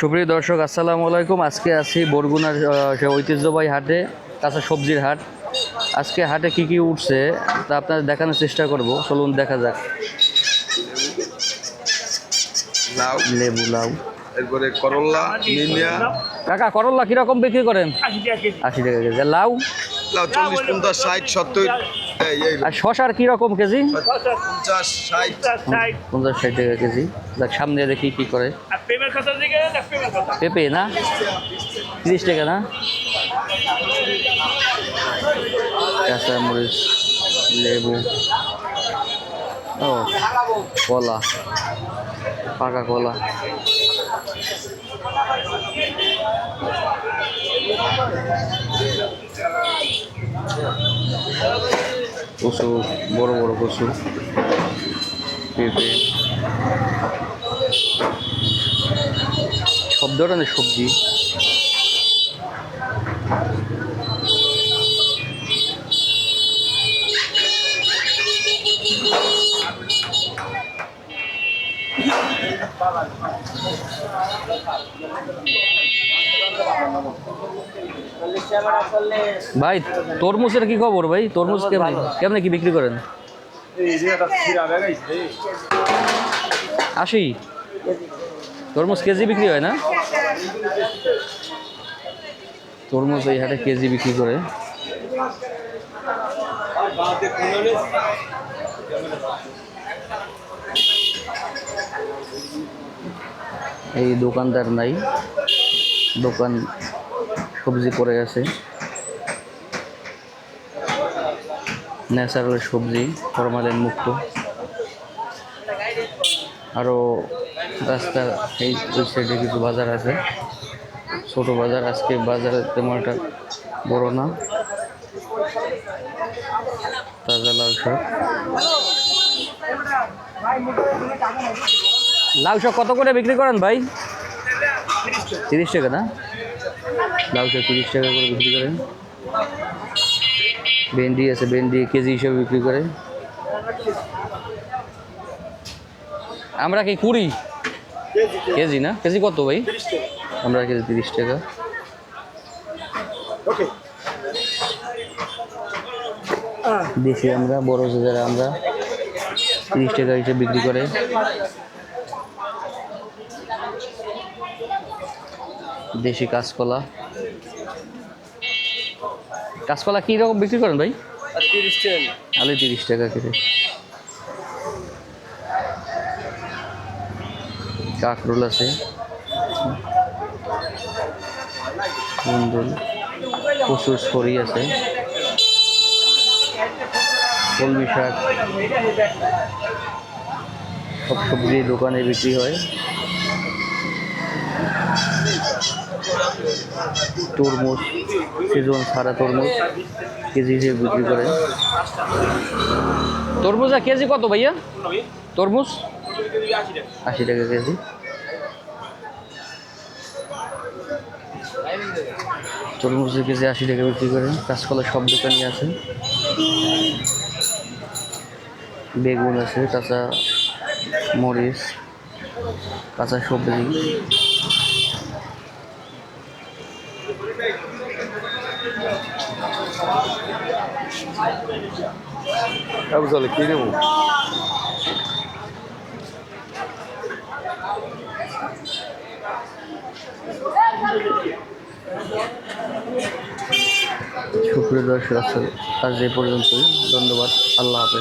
সুপ্রিয় দর্শক আসসালামু আলাইকুম। আজকে আছি বরগুনার ঐতিহ্যবাহী হাটে কাঁচা সবজির হাট। আজকে হাটে কি কি উঠছে তা আপনার দেখানোর চেষ্টা করব। চলুন দেখা যাক। লাউ লেবু লাউ। এরপরে করল্লা নিনিয়া কাকা করল্লা কীরকম বিক্রি করেন? আশি টাকা কেজি। আশি টাকা কেজি লাউ? লাউ চল্লিশ পঞ্চাশ ষাট সত্তর। আর শশার কীরকম কেজি? পঞ্চাশ ষাট। টাকা কেজি। দেখ সামনে দেখি কি করে। আর প্রেমের কথা দিকে দেখ প্রেমের কথা পেঁপে না? তিরিশ টাকা না? কাঁচা মরিচ লেবু। ও কলা। পাকা কলা। কচু বড় বড় কচু পেঁপে। সব ধরনের সবজি। ভাই তরমুজের কি খবর ভাই? তরমুজ কেমন কেমনে কি বিক্রি করেন? আশি? তরমুজ কেজি বিক্রি হয় না? তরমুজ এই হাটে কেজি বিক্রি করে। এই দোকানদার নাই। দোকান সবজি পড়ে গেছে ন্যাচারাল সবজি ফরমালিন মুক্ত। আরও রাস্তার এই সাইডে কিছু বাজার আছে। ছোট বাজার আজকে বাজারে তেমন একটা বড় না। তাজা লাল শাক। লাল শাক কত করে বিক্রি করেন ভাই? তিরিশ টাকা না? লাউ শাক তিরিশ টাকা করে বিক্রি করেন। ভেন্ডি আছে, ভেন্ডি কেজি হিসেবে বিক্রি করে। আমরা কি কুড়ি? কেজি না? কেজি কত ভাই? আমরা কেজি তিরিশ টাকা। দেশি আমরা, বড় যারা আমরা তিরিশ টাকা হিসেবে বিক্রি করে। দেশি কাঁচকলা। কাঁচকলা কী রকম বিক্রি করেন ভাই? আলু তিরিশ টাকা কেজি। কাঁকরোল আছে। কুন্দুল প্রচুর ছড়ি আছে। কলমি শাক। সব সবজি দোকানে বিক্রি হয়। তরমুজ সিজন সারা তরমুজ কেজি হিসেবে বিক্রি করে। তরমুজ কেজি কত ভাইয়া? তরমুজ? আশি টাকা কেজি। তরমুজের কেজি আশি টাকা বিক্রি করেন। কাঁচকলা সব দোকানই আছে। বেগুন আছে কাঁচা মরিচ কাঁচা সবজি। চলে কি নেব সুপ্রিয় দর্শক আজ এই পর্যন্তই। ধন্যবাদ। আল্লাহ হাফেজ।